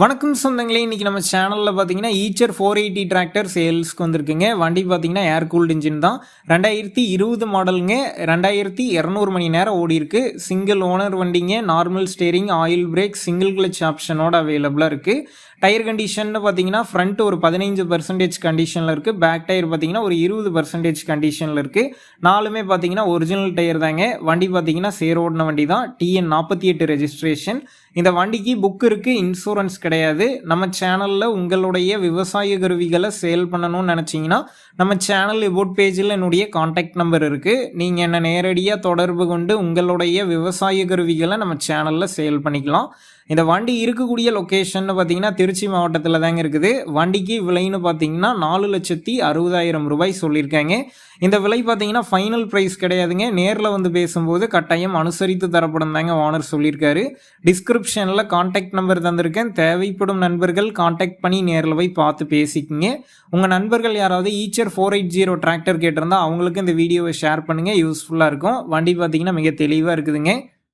வணக்கம் சொந்தங்களே இன்றைக்கி நம்ம சேனலில் பார்த்தீங்கன்னா ஈச்சர் ஃபோர் எயிட்டி டிராக்டர் சேல்ஸ்க்கு வந்திருக்குங்க. வண்டி பார்த்தீங்கன்னா ஏர் கூல்டு இன்ஜின் தான். ரெண்டாயிரத்தி இருபது மாடலுங்க ரெண்டாயிரத்தி இரநூறு மணி நேரம் ஓடி இருக்கு. சிங்கிள் ஓனர் வண்டிங்க. Normal steering oil brake single clutch ஆப்ஷனோட அவைலபிளாக இருக்குது டயர் கண்டிஷன் பார்த்தீங்கன்னா ஃப்ரண்ட் ஒரு பதினைஞ்சு பர்சன்டேஜ் கண்டிஷனில் இருக்குது பேக் டயர் பார்த்தீங்கன்னா ஒரு இருபது பர்சன்டேஜ் கண்டிஷனில் இருக்குது நாலுமே பார்த்தீங்கன்னா ஒரிஜினல் டயர் தாங்க. வண்டி பார்த்தீங்கன்னா சேரோடின வண்டி தான். டிஎன் நாற்பத்தி எட்டு ரெஜிஸ்ட்ரேஷன் இந்த வண்டிக்கு புக் இருக்குது இன்சூரன்ஸ் கிடையாது கிடையாது. நம்ம சேனலில் உங்களுடைய விவசாய கருவிகளை சேல் பண்ணணும்னு நினச்சிங்கன்னா நம்ம சேனல் எபோட் பேஜில் என்னுடைய காண்டாக்ட் நம்பர் இருக்குது நீங்கள் என்னை நேரடியாக தொடர்பு கொண்டு உங்களுடைய விவசாய கருவிகளை நம்ம சேனலில் சேல் பண்ணிக்கலாம். இந்த வண்டி இருக்கக்கூடிய லொக்கேஷன் பார்த்தீங்கன்னா திருச்சி மாவட்டத்தில் தாங்க இருக்குது. வண்டிக்கு விலைன்னு பார்த்தீங்கன்னா நாலு லட்சத்தி அறுபதாயிரம் ரூபாய் சொல்லியிருக்காங்க. இந்த விலை பார்த்தீங்கன்னா ஃபைனல் ப்ரைஸ் கிடையாதுங்க. நேரில் வந்து பேசும்போது கட்டாயம் அனுசரித்து தரப்படும் தாங்க ஓனர் சொல்லியிருக்காரு. டிஸ்கிரிப்ஷனில் காண்டாக்ட் நம்பர் தந்திருக்கேன். தேவைப்படும் நண்பர்கள் காண்டாக்ட் பண்ணி நேரில் போய் பார்த்து பேசிக்கிங்க. உங்கள் நண்பர்கள் யாராவது Eicher four eight zero tractor கேட்டிருந்தால் அவங்களுக்கு இந்த வீடியோவை ஷேர் பண்ணுங்கள் யூஸ்ஃபுல்லாக இருக்கும். வண்டி பார்த்தீங்கன்னா மிக தெளிவாக இருக்குதுங்க.